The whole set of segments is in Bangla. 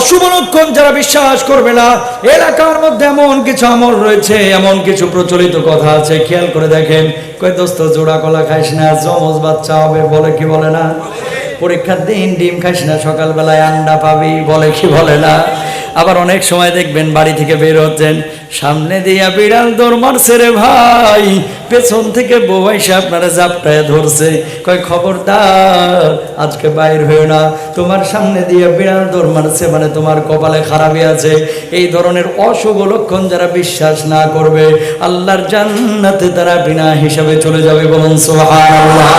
অশুভ লক্ষণ যারা বিশ্বাস করবে না, এলাকার মধ্যে এমন কিছু আমল রয়েছে, এমন কিছু প্রচলিত কথা আছে, খেয়াল করে দেখেন। কই দোস্ত, জোড়া কলা খাইস না, জমজ বাচ্চা হবে, বলে কি বলে না? পরীক্ষার দিন ডিম খাইস না, সকালবেলায় আন্ডা পাবি, বলে কি বলে না? আবার অনেক সময় দেখবেন বাড়ি থেকে বের হচ্ছেন, সামনে দিয়া বিড়াল দৌড় মারছে রে ভাই, পেছন থেকে বউ এসে আপনারা জাপটায় ধরছে। কয়, খবরদার, আজকে বাইর হয়ে না। তোমার সামনে দিয়ে বিড়াল দৌড় মারছে মানে তোমার কপালে খারাপই আছে। এই ধরনের অশুভ লক্ষণ যারা বিশ্বাস না করবে, আল্লাহর জান্নাতে তারা বিনা হিসাবে চলে যাবে বলুন সুবহানাল্লাহ।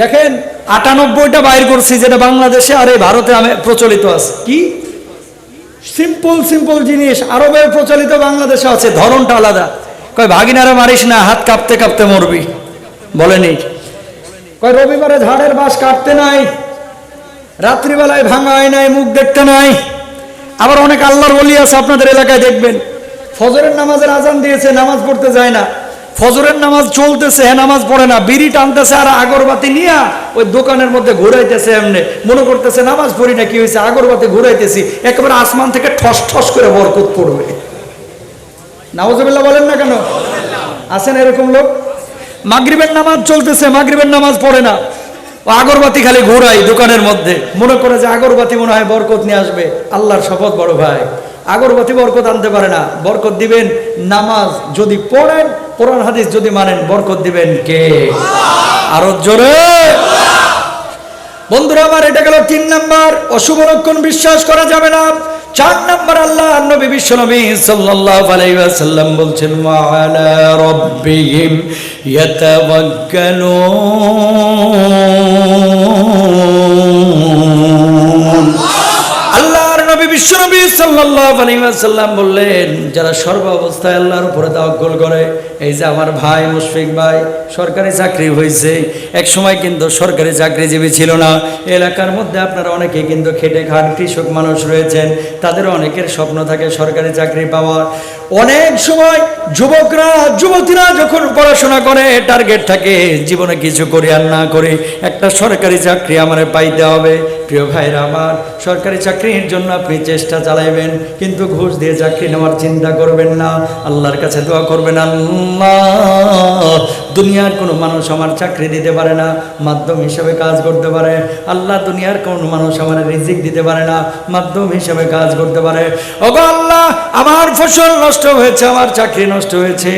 দেখেন, আটানব্বইটা বাইর করছি যেটা বাংলাদেশে আর এই ভারতে আমি প্রচলিত আছে। কি? সিম্পল সিম্পল জিনিস। আরবে প্রচলিত বাংলাদেশে আছে, ধরনটা আলাদা। কয়, ভাগিনারে মারিস না, হাত কাঁপতে কাঁপতে মরবি। বলেনি কয়, রবিবারে ঝাড়ের বাস কাটতে নাই, রাত্রিবেলায় ভাঙায় নাই মুখ দেখতে নাই। আবার অনেক আল্লাহর বলি আছে আপনাদের এলাকায় দেখবেন। ফজরের নামাজের আজান দিয়েছে, নামাজ পড়তে যায় না। ফজরের নামাজ চলতেছে হ্যাঁ নামাজ পড়ে না, বিড়ি টানতেছে আর আগরবাতি নিয়ে ওই দোকানের মধ্যে ঘুরাইতেছে এমনি। মনে করতেছে নামাজ পড়ি না, কি হয়েছে? আগরবাতি ঘুরাইতেছি, একেবারে আসমান থেকে ঠস ঠস করে বরকত পড়বে। নামাজবিল্লা বলেন না কেন? আছেন এরকম লোক? মাগরিবের নামাজ চলতেছে, মাগরিবের নামাজ পড়ে না। আগরবাতি খালি ঘুরাই দোকানের মধ্যে। মনে করে যে আগরবাতি মনে হয় বরকত নিয়ে আসবে। আল্লাহর শপথ বড় ভাই। আগরবাতি বরকত আনতে পারে না। বরকত দিবেন নামাজ যদি পড়েন কোরআন হাদিস যদি মানেন, বরকত দিবেন কে? আরও জোরে। বন্ধুরা, আমার এটা গেল তিন নাম্বার। অশুভ লক্ষণ বিশ্বাস করা যাবে না। চার নাম্বার আল্লাহ নবী বিশ্ব নবী সাল্লাল্লাহু আলাইহি ওয়াসাল্লাম বলছেন ওয়া আলা রাব্বিহিম ইয়াতাওয়াক্কালুন। আল্লাহর নবী বিশ্ব সাল্লাল্লাহু আলাইহি ওয়াসাল্লাম বললেন, যারা সর্ব অবস্থায় আল্লাহর উপরে তাওয়াক্কুল করে, এই যে আমার ভাই মুশফিক ভাই, সরকারি চাকরি হয়েছে। এক সময় কিন্তু সরকারি চাকরিজীবী ছিল না। এলাকার মধ্যে আপনারা অনেকে কিন্তু খেটে খান কৃষক মানুষ রয়েছেন। তাদের অনেকের স্বপ্ন থাকে সরকারি চাকরি পাওয়ার অনেক সময় যুবকরা, যুবতীরা যখন পড়াশোনা করে টার্গেট থাকে, জীবনে কিছু করি আর না করে, একটা সরকারি চাকরি আমার পাইতে হবে। প্রিয় ভাইরা আমার, সরকারি চাকরির জন্য আপনি চেষ্টা চালাইবেন, কিন্তু ঘুষ দিয়ে চাকরি নেওয়ার চিন্তা করবেন না। আল্লাহর কাছে দোয়া করবেন, আল্লাহ দুনিয়ার কোনো মানুষ আমার চাকরি দিতে পারে না, মাধ্যম হিসেবে কাজ করতে পারে। আল্লাহ দুনিয়ার কোনো মানুষ আমার রিজিক দিতে পারে না, মাধ্যম হিসেবে কাজ করতে পারে। ওগো আল্লাহ, আমার ফসল নষ্ট হয়েছে, আমার চাকরি নষ্ট হয়েছে,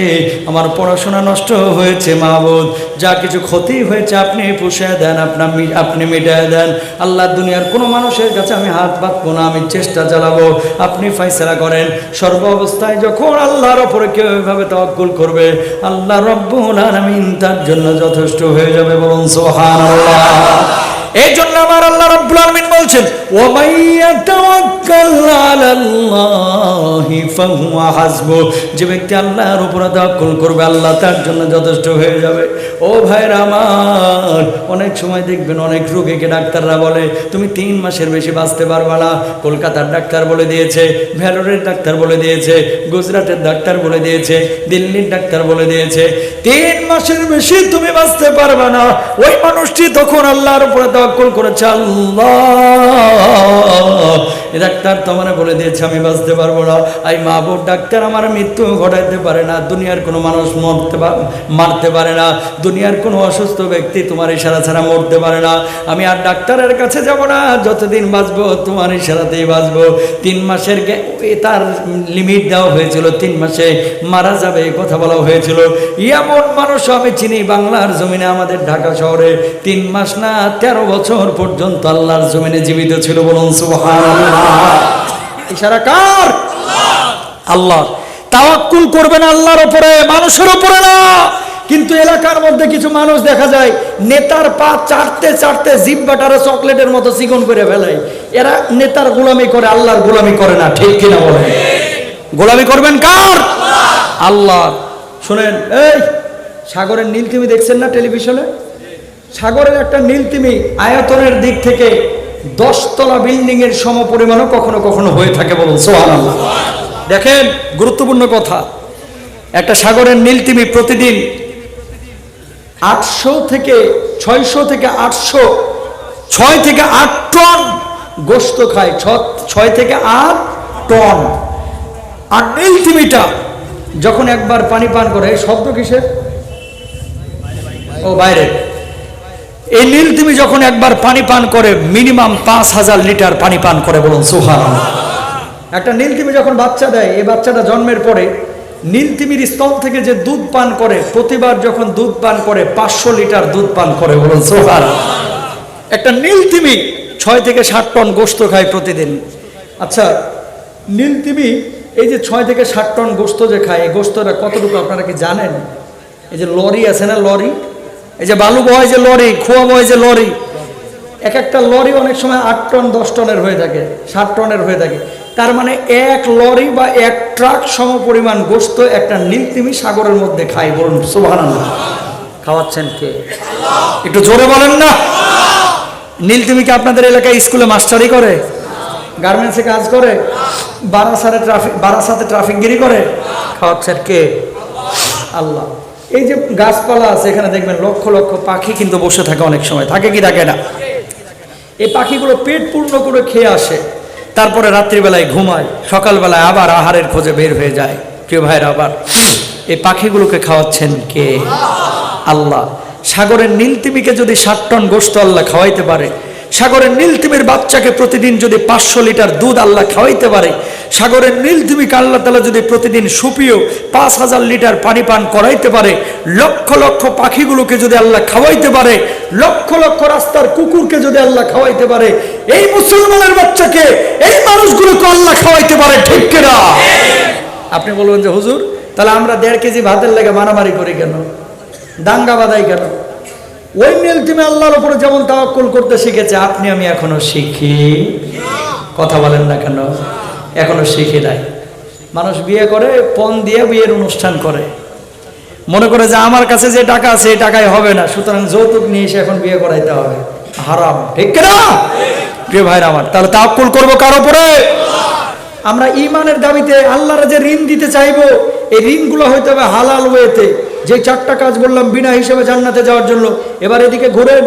আমার পড়াশোনা নষ্ট হয়েছে, মাহবুদ। যা কিছু ক্ষতি হয়েছে আপনি পুষে দেন আপনার আপনি মিটায় দেন। আল্লাহ দুনিয়ার কোনো মানুষের কাছে আমি হাত পাতবো না, আমি চেষ্টা চালাবো। আপনি ফাইসলা করেন। সর্ব অবস্থায় যখন আল্লাহর ওপরে কেউ এভাবে তওয়াক্কুল করবে, আল্লাহ রব্বুল আলামিন তার জন্য যথেষ্ট হয়ে যাবে বলুন সুবহানাল্লাহ। এই জন্য আমার আল্লাহ রব্বুল আলামিন বলছেন ওয়া মাইয়াতাওয়াক্কাল আলাল্লাহি ফাহুয়া হাসবু। যে ব্যক্তি আল্লাহর উপরে তাওয়াক্কুল করবে, আল্লাহ তার জন্য যথেষ্ট হয়ে যাবে। ও ভাইরা আমার, অনেক সময় দেখবেন অনেক রোগীকে ডাক্তাররা বলে, তুমি তিন মাসের বেশি বাঁচতে পারবে না। কলকাতার ডাক্তার বলে দিয়েছে ভ্যালোরের ডাক্তার বলে দিয়েছে, গুজরাটের ডাক্তার বলে দিয়েছে, দিল্লির ডাক্তার বলে দিয়েছে। তিন মাসের বেশি তুমি বাঁচতে পারবে না। ওই মানুষটি তখন আল্লাহর উপরে তাওয়াক্কুল করেছে আল্লাহ। ডাক্তার তো আমার বলে দিয়েছে, আমি বাঁচতে পারব না। এই মা বোর ডাক্তার আমার মৃত্যু ঘটাইতে পারে না, দুনিয়ার কোনো মানুষ মরতে মারতে পারে না, দুনিয়ার কোনো অসুস্থ ব্যক্তি তোমার ইশারা ছাড়া মরতে পারে না। আমি আর ডাক্তারের কাছে যাব না, যতদিন বাঁচবো তোমার ইশারাতেই বাঁচবো। তিন মাসের তার লিমিট দেওয়া হয়েছিল, তিন মাসে মারা যাবে কথা বলা হয়েছিল। এমন মানুষ, আমি চিনি বাংলার জমিনে, আমাদের ঢাকা শহরে তিন মাস না তেরো বছর পর্যন্ত আল্লাহর জমিনে জীবিত ছিল বলুন, সুবহানাল্লাহ। ইশারা কার? আল্লাহ। তাওয়াক্কুল করবেন আল্লাহর উপরে, মানুষের উপরে না। কিন্তু এলাকার মধ্যে কিছু মানুষ দেখা যায়, নেতার পা চাটতে চাটতে জিব্বাটারে চকলেটের মতো চিকন করে ফেলায়। এরা নেতার গোলামি করে, আল্লাহর গোলামি করে না, ঠিক কিনা বলে গোলামি করবেন কার? আল্লাহ। শুনেন, এই, সাগরের নীল তিমি দেখছেন না টেলিভিশনে? সাগরের একটা নীল তিমি আয়তনের দিক থেকে দশতলা বিল্ডিং এর সমপরিমাণও কখনো কখনো হয়ে থাকে বলুন সোহান দেখেন, গুরুত্বপূর্ণ কথা। একটা সাগরের নীল তিমি প্রতিদিন আটশো থেকে ছয়শো থেকে আটশো, ছয় থেকে আট টন গোস্ত খায় ছয় থেকে আট টন। আর নীলতিমিটা যখন একবার পানি পান করে, শব্দ কিসের? ও বাইরে এই নীল নীলতিমি যখন একবার পানি পান করে, মিনিমাম পাঁচ হাজার লিটার পানি পান করে বলুন সুহান একটা নীলতিমি যখন বাচ্চা দেয়, এই বাচ্চাটা জন্মের পরে নীলতিমির স্তন থেকে যে দুধ পান করে, প্রতিবার যখন দুধ পান করে, পাঁচশো লিটার দুধ পান করে বলুন সোহার একটা নীল তিমি ছয় থেকে ষাট টন গোস্ত খায় প্রতিদিন। আচ্ছা নীল তিমি এই যে ছয় থেকে ষাট টন গোস্ত যে খায়, এই গোস্তটা কতটুকু আপনারা কি জানেন? এই যে লরি আছে না লরি? এই যে বালু বয় যে লরি, খোয়া বয় যে লরি, এক একটা লরি অনেক সময় আট টন, দশ টনের হয়ে থাকে, সাত টনের হয়ে থাকে। তার মানে এক লরি বা এক ট্রাক সম পরিমাণ গোস্ত একটা নীলতিমি সাগরের মধ্যে খায় বলুন সুভান খাওয়াচ্ছেন কে? একটু জোরে বলেন না। নীলতিমি কি আপনাদের এলাকায় স্কুলে মাস্টারি করে? গার্মেন্টসে কাজ করে? বারাসাতে ট্রাফিক বারাসাতে ট্রাফিকগিরি করে? খাওয়াচ্ছেন কে? আল্লাহ। এই যে গাছপালা আছে, এখানে দেখবেন লক্ষ লক্ষ পাখি কিন্তু বসে থাকে অনেক সময়। থাকে কি থাকে না? এই পাখিগুলো পেট পূর্ণ করে খেয়ে আসে, তারপরে রাত্রিবেলায় ঘুমায়, সকালবেলায় আবার আহারের খোঁজে বের হয়ে যায়। প্রিয় ভাইয়ের, আবার এই পাখিগুলোকে খাওয়াচ্ছেন কে? আল্লাহ। সাগরের নীলতিমিকে যদি ষাট টন গোস্ত আল্লাহ খাওয়াইতে পারে সাগরের নীলতিমির বাচ্চাকে প্রতিদিন যদি পাঁচশো লিটার দুধ আল্লাহ খাওয়াইতে পারে, সাগরের নীলতিমিকে আল্লাহ তালা যদি প্রতিদিন সুপিও পাঁচ হাজার লিটার পানি পান করাইতে পারে, লক্ষ লক্ষ পাখিগুলোকে যদি আল্লাহ খাওয়াইতে পারে, লক্ষ লক্ষ রাস্তার কুকুরকে যদি আল্লাহ খাওয়াইতে পারে, এই মুসলমানের বাচ্চাকে, এই মানুষগুলোকে আল্লাহ খাওয়াইতে পারে, ঠিক কিনা? আপনি বলবেন যে, হুজুর, তাহলে আমরা দেড় কেজি ভাতের লেগে মারামারি করি কেন? দাঙ্গা বাদাই কেন? ওই নীলতিমি আল্লাহর উপরে যেমন তাওয়াক্কুল করতে শিখেছে, আপনি, আমি এখনও শিখি। কথা বলেন না কেন? এখনও শিখি নাই। মানুষ বিয়ে করে, পণ দিয়ে বিয়ের অনুষ্ঠান করে। মনে করে যে আমার কাছে যে টাকা আছে, এই টাকায় হবে না। সুতরাং যৌতুক নিয়ে এসে এখন বিয়ে করাইতে হবে। হারাম। ঠিক না? প্রিয় ভাইরা আমার, তাহলে তাওয়াক্কুল করব কার উপরে? আমরা ইমানের দাবিতে আল্লাহর যে ঋণ দিতে চাইব, এই ঋণগুলো হইতে হবে হালাল ওয়েতে। যে চারটা কাজ বললাম বিনা হিসেবে জান্নাতে যাওয়ার জন্য, এবার এদিকে ঘুরেন,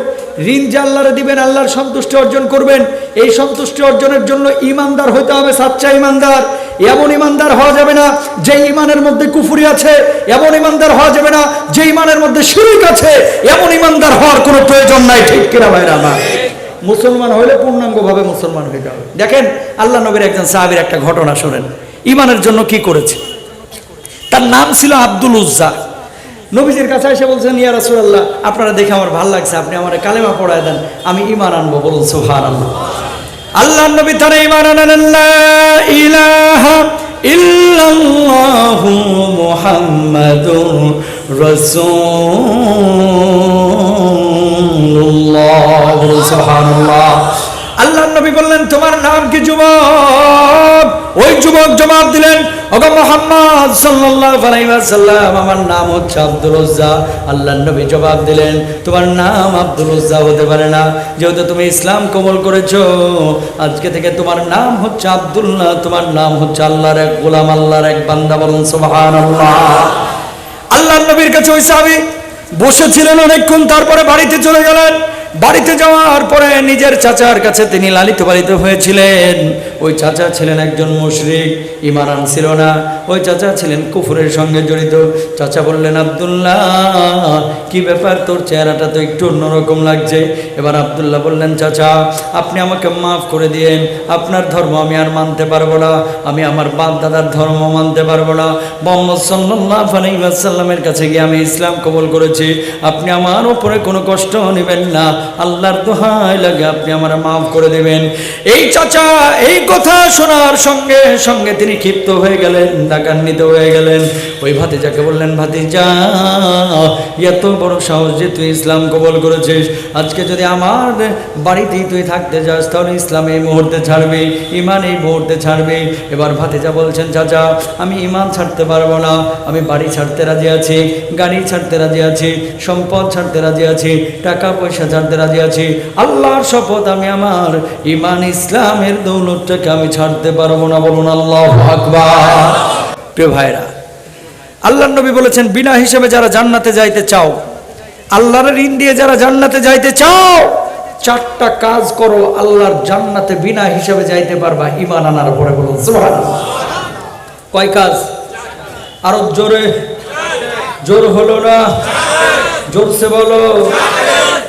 ঋণ যে আল্লাহরে দিবেন, আল্লাহর সন্তুষ্টি অর্জন করবেন, এই সন্তুষ্টি অর্জনের জন্য ইমানদার হইতে হবে সাচ্চা ইমানদার। এমন ইমানদার হওয়া যাবে না যে ইমানের মধ্যে কুফুরি আছে, এমন ইমানদার হওয়া যাবে না যে ইমানের মধ্যে শিরিক আছে, এমন ইমানদার হওয়ার কোনো প্রয়োজন নাই, ঠিক কিনা ভাইরা? আমার মুসলমান হলে পূর্ণাঙ্গভাবে মুসলমান হয়ে যাবে দেখেন, আল্লাহ নবীর একজন সাহাবীর একটা ঘটনা শোনেন। ইমানের জন্য কি করেছে? তার নাম ছিল আব্দুল উজ্জা। নবীজির কাছে এসে বলছেন, ইয়া রাসূলুল্লাহ, আপনারা দেখে আমার ভালো লাগছে, আপনি আমার কালেমা পড়ায় দেন, আমি ইমান আনব। বলুন, সুবহানাল্লাহ। আল্লাহ আল্লাহ নবী তারা ইমান আনেন লা ইলাহা ইল্লাল্লাহু মুহাম্মাদুর আল্লাহ নবী বললেন, তোমার নাম কি, যুবক? ওই যুবক জবাব দিলেন আমার নাম হচ্ছে আব্দুল নবী জবাব দিলেন, তোমার নাম আব্দুল হতে পারে না। যেহেতু তুমি ইসলাম কবুল করেছ, আজকে থেকে তোমার নাম হচ্ছে আব্দুল্লাহ, তোমার নাম হচ্ছে আল্লাহর এক গোলাম, আল্লাহর এক বান্দা বলুন সুবহানাল্লাহ। নবীর কাছে ওই সাহাবী বসেছিলেন অনেকক্ষণ, তারপরে বাড়িতে চলে গেলেন। বাড়িতে যাওয়ার পরে নিজের চাচার কাছে তিনি লালিত পালিত হয়েছিলেন। ওই চাচা ছিলেন একজন মুশরিক ইমান আনছিল না। ওই চাচা ছিলেন কুফুরের সঙ্গে জড়িত। চাচা বললেন, আব্দুল্লাহ, কি ব্যাপার? তোর চেহারাটা তো একটু অন্যরকম লাগছে। এবার আব্দুল্লাহ বললেন, চাচা, আপনি আমাকে মাফ করে দিয়েন। আপনার ধর্ম আমি আর মানতে পারব না। আমি আমার বাপ দাদার ধর্ম মানতে পারব না। মোহাম্মদ সাল্লাল্লাহু আলাইহি ওয়াসাল্লামের কাছে গিয়ে আমি ইসলাম কবল করেছি। আপনি আমার উপরে কোনো কষ্ট নেবেন না। আল্লাহর দোহাই লাগে, আপনি আমার মাফ করে দেবেন। এই চাচা, এই কথা শোনার সঙ্গে সঙ্গে তিনি ক্ষিপ্ত হয়ে গেলেন ডাকান্বিত হয়ে গেলেন। ওই ভাতিজাকে বললেন, ভাতিজা, এত বড় সাহস যে তুই ইসলাম কবল করেছিস। আজকে যদি আমার বাড়িতেই তুই থাকতে যাস, তাহলে ইসলাম এই মুহূর্তে ছাড়বে ইমান এই মুহূর্তে ছাড়বে। এবার ভাতিজা বলছেন, চাচা, আমি ইমান ছাড়তে পারব না। আমি বাড়ি ছাড়তে রাজি আছি, গাড়ি ছাড়তে রাজি আছি, সম্পদ ছাড়তে রাজি আছি টাকা পয়সা ছাড়তে রাজি আছি। আল্লাহর শপথ আমি আমার ইমান ইসলামের দৌলতটাকে আমি ছাড়তে পারব না, বলুন আল্লাহ আকবার। প্রিয় ভাইরা আল্লাহ নবী বলেছেন, বিনা হিসেবে যারা জান্নাতে যাইতে চাও, আল্লাহর ঋণ দিয়ে যারা জান্নাতে যাইতে চাও, চারটা কাজ করো, আল্লাহর জান্নাতে বিনা হিসাবে যাইতে পারবা ইমান আনার পরে বলুন। কয় কাজ? আরও জোরে। জোর হলো না? জোরসে বলো।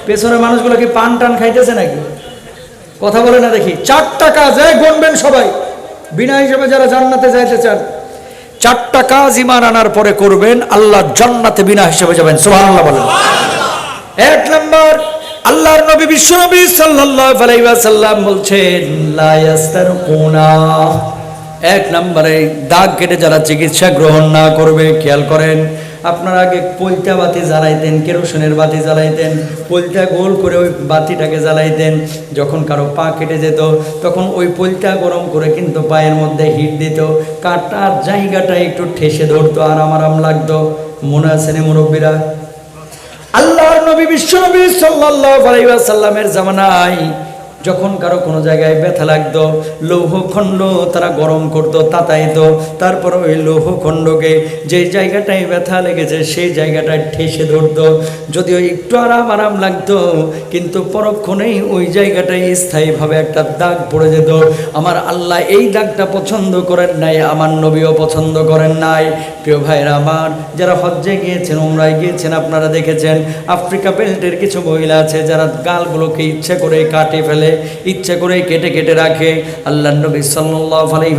পেছনে মানুষগুলো কি পান টান খাইতেছে নাকি? কথা বলে না দেখি। চারটা কাজ এই গণবেন সবাই। বিনা হিসাবে যারা জান্নাতে যাইতে চান, চারটা কাজ ইমান আনার পরে করবেন, আল্লাহ জান্নাতে বিনা হিসাবে যাবেন। সুবহানাল্লাহ বলেন। এক নম্বর, আল্লাহর নবী বিশ্বনবী সাল্লাল্লাহু আলাইহি ওয়াসাল্লাম বলছেন, লা ইয়াস্তারকুনা। এক নম্বরে দাগ কেটে যারা চিকিৎসা গ্রহণ না করবে, খেয়াল করেন আপনার আগে পৈতা বাতি জ্বালাইতেন, কেরোসিনের বাতি জ্বালাইতেন পৈতা গোল করে ওই বাতিটাকে জ্বালাইতেন, যখন কারও পা কেটে যেত, তখন ওই পৈতা গরম করে কিন্তু পায়ের মধ্যে হিট দিত, কাটার জায়গাটা একটু ঠেসে ধরতো আরাম আরাম লাগতো। মনে আছে না মুরব্বীরা? আল্লাহর নবী, বিশ্বনবী সাল্লাল্লাহু আলাইহি ওয়াসাল্লামের জামানায় যখন কারও কোনো জায়গায় ব্যথা লাগতো, লৌহ খণ্ড তারা গরম করতো, তাতাইতো। তারপর ওই লৌহ খণ্ডকে যে জায়গাটায় ব্যথা লেগেছে, সেই জায়গাটায় ঠেসে ধরতো। যদিও একটু আরাম আরাম লাগতো, কিন্তু পরক্ষণেই ওই জায়গাটায় স্থায়ীভাবে একটা দাগ পড়ে যেত। আমার আল্লাহ এই দাগটা পছন্দ করেন নাই, আমার নবীও পছন্দ করেন নাই। প্রিয় ভাইরা আমার, যারা হজ্জে গিয়েছেন, উমরায় গিয়েছেন, আপনারা দেখেছেন, আফ্রিকা বেল্টের কিছু মহিলা আছে, যারা গালগুলোকে ইচ্ছে করে কাটে ফেলে। ইচ্ছে করে কেটে কেটে রাখে। আল্লাহ নবী সাল্লাল্লাহু আলাইহি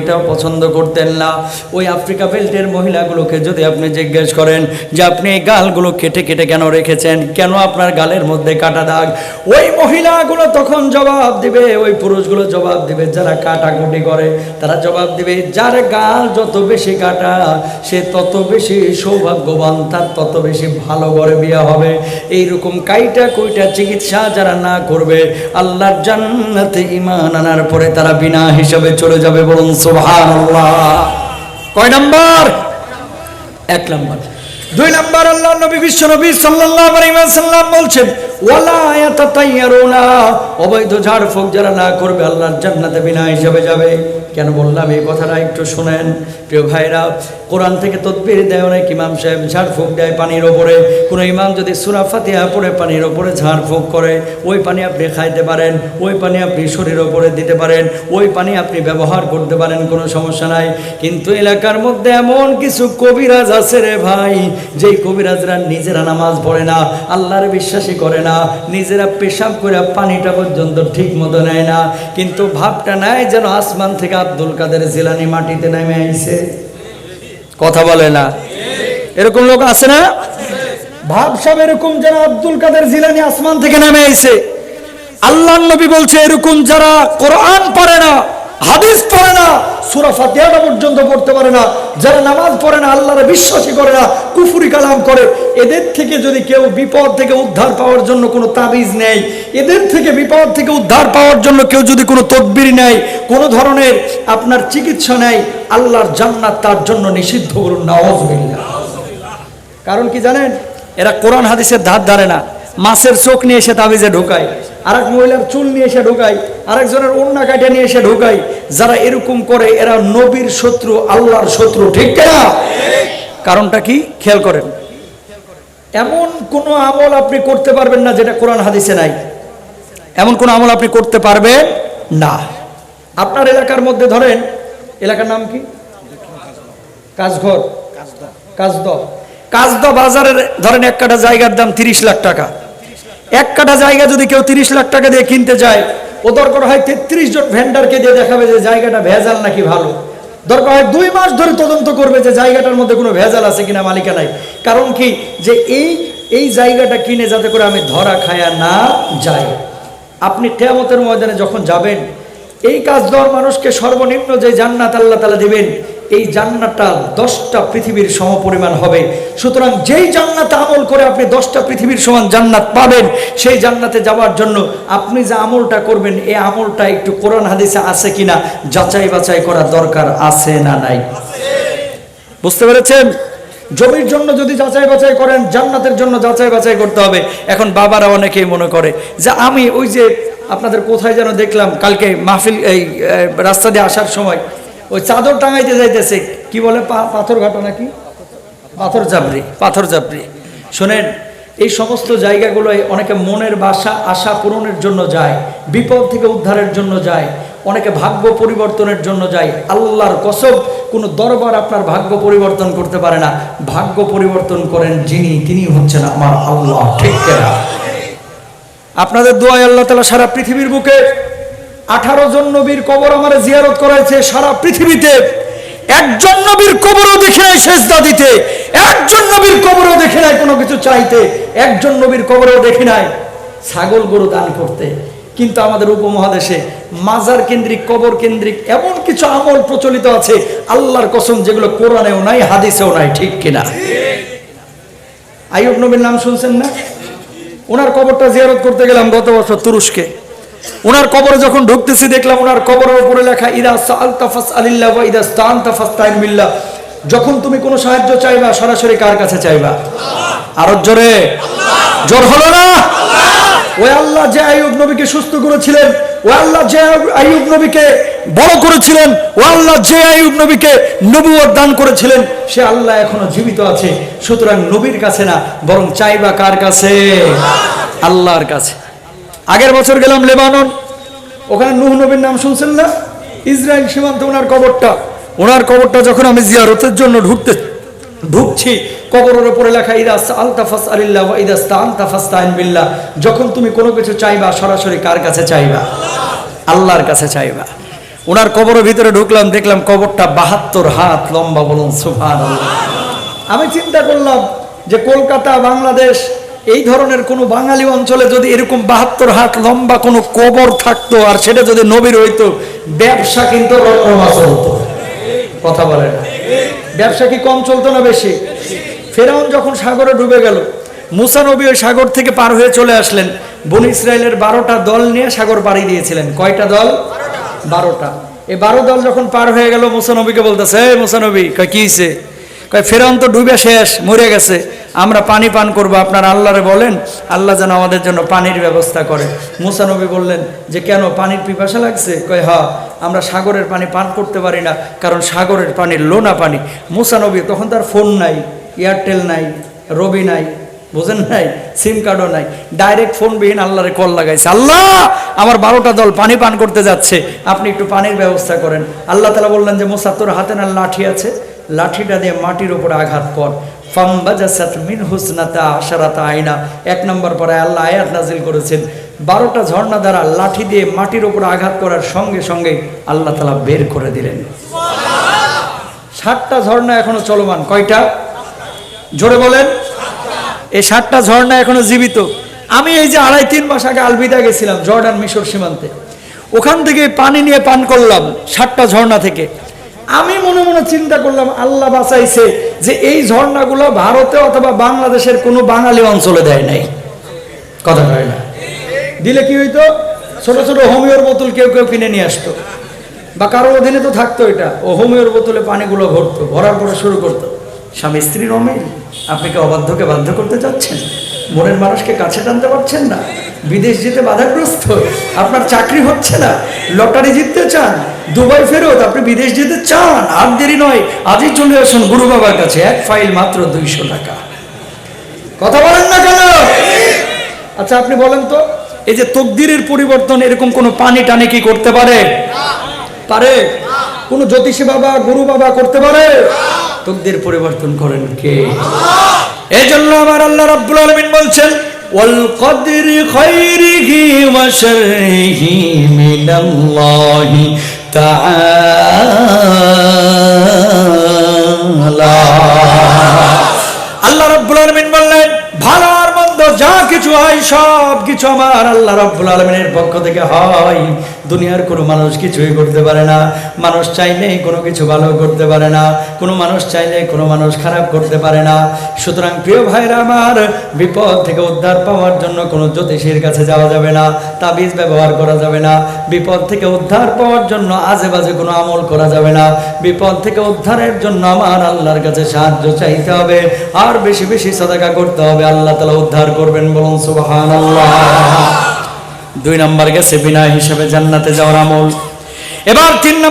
এটাও পছন্দ করতেন না। ওই আফ্রিকা বেল্টের মহিলাগুলোকে যদি আপনি জিজ্ঞেস করেন যে আপনি এই গালগুলো কেটে কেটে কেন রেখেছেন? কেন আপনার গালের মধ্যে কাটা দাগ? ওই মহিলাগুলো তখন জবাব দিবে, ওই পুরুষগুলো জবাব দিবে, যারা কাটাকুটি করে, তারা জবাব দিবে, যার গাল যত বেশি কাটা, সে তত বেশি সৌভাগ্যবান, তার তত বেশি ভালো ঘরে বিয়ে হবে। এইরকম কাইটা কুইটা চিকিৎসা যারা না করবে আল্লাহর জান্নাতে ইমান আনার পরে তারা বিনা হিসাবে চলে যাবে বলুন সুবহানাল্লাহ। কয় নাম্বার? এক নাম্বার। দুই নাম্বার আল্লাহ নবী, বিশ্ব নবী সাল্লাল্লাহু আলাইহি ওয়াসাল্লাম বলছেন, ওয়ালা ইয়াতাতাইয়ারুনা অবৈধ ঝাড়ফুঁক যারা না করবে আল্লাহর জান্নাতে বিনা হিসাবে যাবে। কেন বললাম? এই কথাটা একটু শুনেন, প্রিয় ভাইরা কোরআন থেকে তদবির দেয় অনেক ইমাম সাহেব, ঝাড়ফুঁক দেয় পানির ওপরে। কোনো ইমাম যদি সুরা ফাতিহা পড়ে, পানির ওপরে ঝাড়ফুঁক করে, ওই পানি আপনি খাইতে পারেন, ওই পানি আপনি শরীর ওপরে দিতে পারেন, ওই পানি আপনি ব্যবহার করতে পারেন, কোনো সমস্যা নাই। কিন্তু এলাকার মধ্যে এমন কিছু কবিরাজ আছে রে ভাই, যেই কবিরাজরা নিজেরা নামাজ পড়ে না, আল্লাহর বিশ্বাসী করে না, নিজেরা পেশাব করে পানিটা পর্যন্ত ঠিক মতো নেয় না। কিন্তু ভাবটা নেয় যেন আসমান থেকে আব্দুল কাদের জিলানি মাটিতে নেমে আইছে। কথা বলে না। এরকম লোক আছে না? ভাবসাব এরকম যারা আব্দুল কাদের জিলানি আসমান থেকে নেমে আইছে। আল্লাহ নবী বলছে, এরকম যারা কোরআন পড়ে না হাদিস পড়ে না, সুরা ফাতিহাটা পর্যন্ত পড়তে পারে না। যারা নামাজ পড়ে না, আল্লাহরে বিশ্বাসী করে না, কুফুরি কালাম করে, এদের থেকে যদি কেউ বিপদ থেকে উদ্ধার পাওয়ার জন্য কোনো তাবিজ নেয়, এদের থেকে বিপদ থেকে উদ্ধার পাওয়ার জন্য কেউ যদি কোনো তদবির নেয়, কোনো ধরনের আপনার চিকিৎসা নেয়, আল্লাহর জান্নাত তার জন্য নিষিদ্ধ করুন নওয়াজ কারণ কি জানেন? এরা কোরআন, হাদিসের ধার ধারে না। মাছের চোখ নিয়ে এসে তাবিজে ঢোকায়, আরেক মহিলার চুল নিয়ে এসে ঢোকায়, আরেকজনের অন্য কাটা নিয়ে এসে ঢোকায়, যারা এরকম করে এরা নবীর শত্রু, আল্লাহর শত্রু, ঠিক না কারণটা কি? খেয়াল করেন। এমন কোনো আমল আপনি করতে পারবেন না যেটা কোরআন হাদিসে নাই। এমন কোনো আমল আপনি করতে পারবেন না। আপনার এলাকার মধ্যে ধরেন, এলাকার নাম কি? কাজঘর। কাজদ কাজদ বাজারের ধরেন এক কাটা জায়গার দাম তিরিশ লাখ টাকা। এক কাটা জায়গা যদি কেউ তিরিশ লাখ টাকা দিয়ে কিনতে যায় ও দরকার হয় তেত্রিশ জন ভেন্ডারকে দিয়ে দেখাবে যে জায়গাটা ভেজাল নাকি ভালো। দরকার হয় দুই মাস ধরে তদন্ত করবে যে জায়গাটার মধ্যে কোনো ভেজাল আছে কিনা মালিকা নাই কারণ কি? যে এই এই জায়গাটা কিনে যাতে করে আমি ধরা খায়া না যাই। আপনি কেয়ামতের ময়দানে যখন যাবেন, এই কাজ দেওয়ার মানুষকে সর্বনিম্ন যে জান্নাত আল্লাহ তালা দিবেন এই জান্নাতটা দশটা পৃথিবীর সমপরিমাণ হবে। সুতরাং যেই জান্নাতে আমল করে আপনি দশটা পৃথিবীর সমান জান্নাত পাবেন, সেই জান্নাতে যাওয়ার জন্য আপনি যে আমলটা করবেন এই আমলটা একটু কোরআন হাদিসে আছে কিনা যাচাই বাছাই করা দরকার আছে না নাই? বুঝতে পেরেছেন? জমির জন্য যদি যাচাই বাছাই করেন, জান্নাতের জন্য যাচাই বাছাই করতে হবে। এখন বাবারা অনেকেই মনে করে যে আমি ওই যে আপনাদের কোথায় যেন দেখলাম, কালকে মাহফিল, এই রাস্তা দিয়ে আসার সময় ওই চাদর টাঙাইতে যাইতেছে। কি বলে পাথর ঘাটা নাকি? পাথর চাপড়ি পাথর চাপড়ি শোনেন, এই সমস্ত জায়গাগুলোয় অনেকে মনের বাসা আশা পূরণের জন্য যায়, বিপদ থেকে উদ্ধারের জন্য যায়, অনেকে ভাগ্য পরিবর্তনের জন্য যায়। আল্লাহর কসব কোনো দরবার আপনার ভাগ্য পরিবর্তন করতে পারে না। ভাগ্য পরিবর্তন করেন যিনি, তিনি হচ্ছেন আমার আল্লাহ। ঠিক আপনাদের দোয়ায় আল্লাহ তালা সারা পৃথিবীর বুকে আঠারো জন নবীর কবর আমার জিয়ারত করাইছে সারা পৃথিবীতে। একজন নবীর কবরও দেখে নাই শেষদা দিতে। একজন নবীর কবরও দেখে নাই কোনো কিছু চাইতে। একজন নবীর কবরও দেখে নাই ছাগল গরু দান করতে। কিন্তু আমাদের উপমহাদেশে মাজার কেন্দ্রিক, কবর কেন্দ্রিক এমন কিছু আমল প্রচলিত আছে, আল্লাহর কসম যেগুলো কোরআনেও নাই, হাদিসেও নাই, ঠিক কিনা? আইয়ুব নবীর নাম শুনছেন না? ওনার কবরটা জিয়ারত করতে গেলাম গত বছর তুরস্কে। ওনার কবরে যখন ঢুকতেছি, দেখলাম ওনার কবরের উপরে লেখা, ইদা সালতাফাস আলিল্লাহ ওয়া ইদা স্তানতাফাস্তাইন বিল্লাহ। যখন তুমি কোনো সাহায্য চাইবা, সরাসরি কার কাছে চাইবা? আরও জোরে। জোর হলো না? ওই আল্লাহ যে আইয়ুব নবীকে সুস্থ করেছিলেন ও আল্লাহ যে আইয়ুব নবীকে বড় করেছিলেন ও আল্লাহ যে আইয়ুব নবীকে নবুয়ত দান করেছিলেন, সে আল্লাহ এখনও জীবিত আছে। সুতরাং নবীর কাছে না, বরং চাইবা কার কাছে? আল্লাহর কাছে। আগের বছর গেলাম লেবানন। ওখানে নুহ নবীর নাম শুনছেন না? ইসরায়েল সীমান্তে ওনার কবরটা। ওনার কবরটা যখন আমি জিয়ারতের জন্য ঢুকতে ঢুকছি, কবরের উপরে লেখা ইদাস আলতাফাস আলিল্লাহ ওয়া ইদাস তানতাফাস্তাইন বিল্লাহ। যখন তুমি কোনো কিছু চাইবা, সরাসরি কার কাছে চাইবা? আল্লাহর কাছে চাইবা। ওনার কবরের ভিতরে ঢুকলাম, দেখলাম কবরটা বাহাত্তর হাত লম্বা বলুন সুফান আমি চিন্তা করলাম যে কলকাতা, বাংলাদেশ এই ধরনের কোনো বাঙালি অঞ্চলে যদি এরকম বাহাত্তর হাত লম্বা কোনো কবর থাকতো আর সেটা যদি নবীর হইতো, ব্যবসা কিন্তু কথা বলে না। ব্যবসা কি কম চলতো না বেশি? ফেরাউন যখন সাগরে ডুবে গেল, মুসা নবী ওই সাগর থেকে পার হয়ে চলে আসলেন। বন ইসরায়েলের বারোটা দল নিয়ে সাগর পাড়ি দিয়েছিলেন। কয়টা দল? বারোটা। এই বারো দল যখন পার হয়ে গেল, মুসা নবীকে বলতেছে, এই মুসা নবী, কয় কি? কয়, ফেরাউন তো ডুবে শেষ, মরে গেছে। আমরা পানি পান করব, আপনার আল্লাহরে বলেন, আল্লাহ যেন আমাদের জন্য পানির ব্যবস্থা করে। মুসানবী বললেন, যে কেন পানির পিপাসা লাগছে? কয় হ্যাঁ আমরা সাগরের পানি পান করতে পারি না, কারণ সাগরের পানি লোনা পানি। মুসা নবী, তখন তার ফোন নাই, এয়ারটেল নাই, রবি নাই, বুঝেন নাই, সিম কার্ডও নাই। ডাইরেক্ট ফোনবিহীন আল্লাহরে কল লাগাইছে, আল্লাহ, আমার বারোটা দল পানি পান করতে যাচ্ছে, আপনি একটু পানির ব্যবস্থা করেন। আল্লাহ তালা বললেন যে, মোসা, তোর হাতে না লাঠি আছে? লাঠিটা দিয়ে মাটির উপরে আঘাত কর। ফাম্বাজাসাত মিন হুসনাতা আশারাতা আয়না এক নম্বর পরে আল্লাহ আয়াত নাজিল করেছেন, বারোটা ঝর্ণা দ্বারা লাঠি দিয়ে মাটির উপরে আঘাত করার সঙ্গে সঙ্গে আল্লাহ তালা বের করে দিলেন। ষাটটা ঝর্ণা এখনও চলমান। কয়টা? জোরে বলেন। এই ষাটটা ঝর্ণা এখনও জীবিত। আমি এই যে আড়াই তিন মাস আগে আলবিদা গেছিলাম, জর্ডান মিশর সীমান্তে। ওখান থেকে পানি নিয়ে পান করলাম ষাটটা ঝর্ণা থেকে। আমি মনে মনে চিন্তা করলাম, আল্লাহ বাঁচাইছে যে এই ঝর্ণাগুলো ভারতে অথবা বাংলাদেশের কোনো বাঙালি অঞ্চলে দেয় নাই। কথা হয় না? দিলে কি হইতো? ছোট ছোট হোমিওর বোতল কেউ কেউ কিনে নিয়ে আসতো। বা কারোর অধীনে তো থাকতো এটা। ও হোমিওর বোতলে পানিগুলো ভরতো, ভরার পরে শুরু করতো। স্বামী স্ত্রীর অমিল, আপনি কি অবাধ্যকে বাধ্য করতে চাচ্ছেন মনের মানুষকে কাছে টানতে পারছেন না। বিদেশ যেতে বাধাগ্রস্ত। আপনার চাকরি হচ্ছে না। লটারি জিততে চান। দুবাই ফেরত আপনি বিদেশ যেতে চান। আর দেরি নয়, আজই চলে আসুন গুরু বাবার কাছে। এক ফাইল মাত্র দুইশো টাকা। কথা বলেন না কেন? আচ্ছা আপনি বলেন তো, এই যে তকদিরের পরিবর্তন, এরকম কোনো পানি টানে কি করতে পারে? পারে। কোন জ্যোতিষী বাবা, গুরু বাবা করতে পারে? তকদির পরিবর্তন করেন কে? এই জন্য আমার আল্লাহ রাব্বুল আলামিন বলছেন, ওয়াল কদরি খাইরিহি ওয়া শাররিহি মিনাল্লাহি তাআলা। আল্লাহ রাব্বুল আলামিন বললেন, ভালো আর মন্দ যা কিছু হয় সব কিছু আমার আল্লাহ রাব্বুল আলামিনের পক্ষ থেকে হয়। দুনিয়ার কোনো মানুষ কিছুই করতে পারে না। মানুষ চাইলে কোনো কিছু ভালো করতে পারে না। কোনো মানুষ চাইলে কোনো মানুষ খারাপ করতে পারে না। সুতরাং প্রিয় ভাইরা আমার, বিপদ থেকে উদ্ধার পাওয়ার জন্য কোনো জ্যোতিষীর কাছে যাওয়া যাবে না, তাবিজ ব্যবহার করা যাবে না। বিপদ থেকে উদ্ধার পাওয়ার জন্য আজে বাজে কোনো আমল করা যাবে না। বিপদ থেকে উদ্ধারের জন্য আমার আল্লাহর কাছে সাহায্য চাইতে হবে। আর বেশি বেশি সদাকা করতে হবে। আল্লাহ তালা উদ্ধার করবেন বলুন দুই নাম্বার গেছে বিনা হিসাবে জান্নাতে যাওয়ার আমল। এবার তিন নম্বর